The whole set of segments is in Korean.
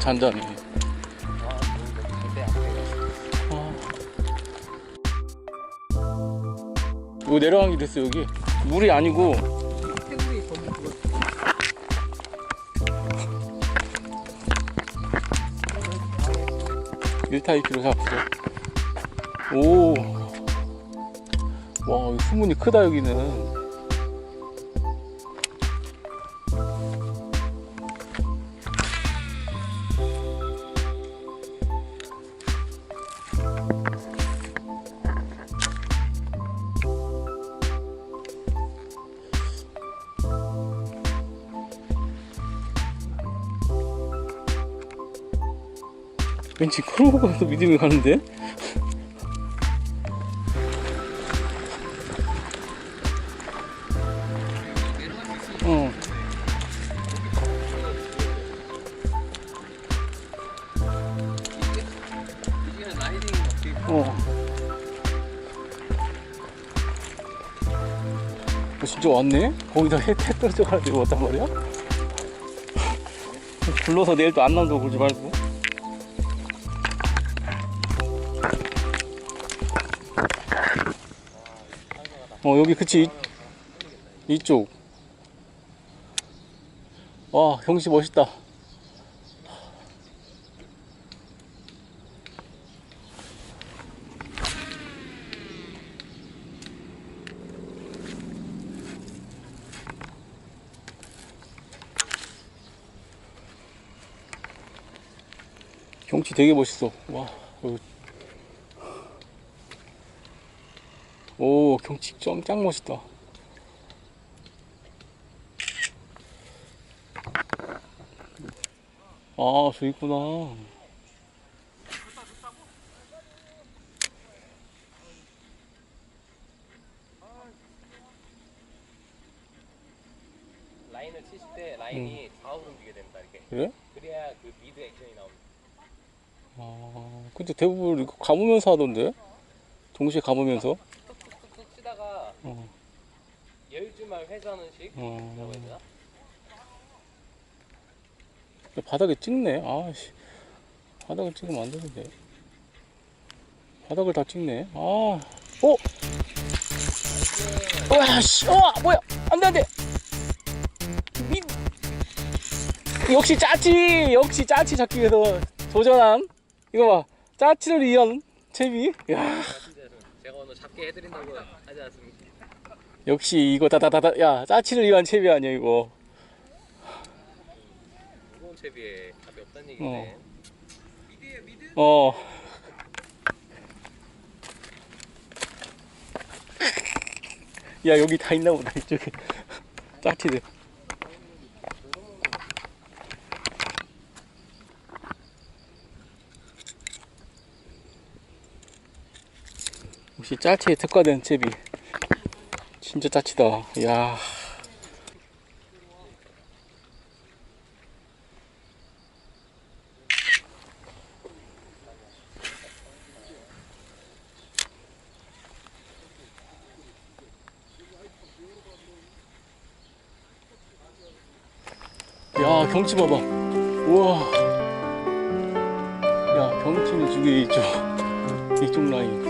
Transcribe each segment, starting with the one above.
잔잔해. 아, 절대 안 돼요. 이거 내려간 길 있어 여기. 물이 아니고 태국이 거기 그거 일타입기로 잡자. 오. 와, 여기 수문이 크다 여기는. 왠지 그러고 가서 믿음이 가는데? 어. 어. 어, 진짜 왔네? 거기다 해, 해 떨어져 가지고 왔단 말이야? 불러서 내일 또 안 나온다고 그러지 말고. 어, 여기 그치. 이, 이쪽. 와, 경치 멋있다. 경치 되게 멋있어. 와, 여기. 오, 경치 짱, 짱 멋있다. 아, 저 있구나. 라인을 치실 때 라인이 좌우로 움직여야 됩니다. 이렇게. 그래? 그래야 그 미드 액션이 나옵니다. 아, 근데 대부분 이거 감으면서 하던데? 동시에 감으면서? 열주말 식 어. 해야 되나? 바닥에 찍네. 아씨. 바닥을 찍으면 안 되는데. 바닥을 다 찍네. 아. 어? 와, 씨. 어, 뭐야. 안 돼, 안 돼. 미... 역시 짜치. 역시 짜치 잡기 위해서 도전한. 이거 봐. 짜치를 위한 채비. 야. 제가 오늘 잡게 해드린다고 하지 않습니까? 역시 이거 다다다다. 야, 짜치를 위한 채비 아니야, 이거. 무거운 채비에 답이 없다는 얘기인데. 어. 야 여기 다 있나 보다 이쪽에 짜치들. 역시 짜치에 특화된 채비. 진짜 짜치다. 야. 야 경치 봐봐 우와 야 경치는 저기 이쪽 이쪽 라인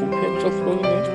봄펜 저 수렁이네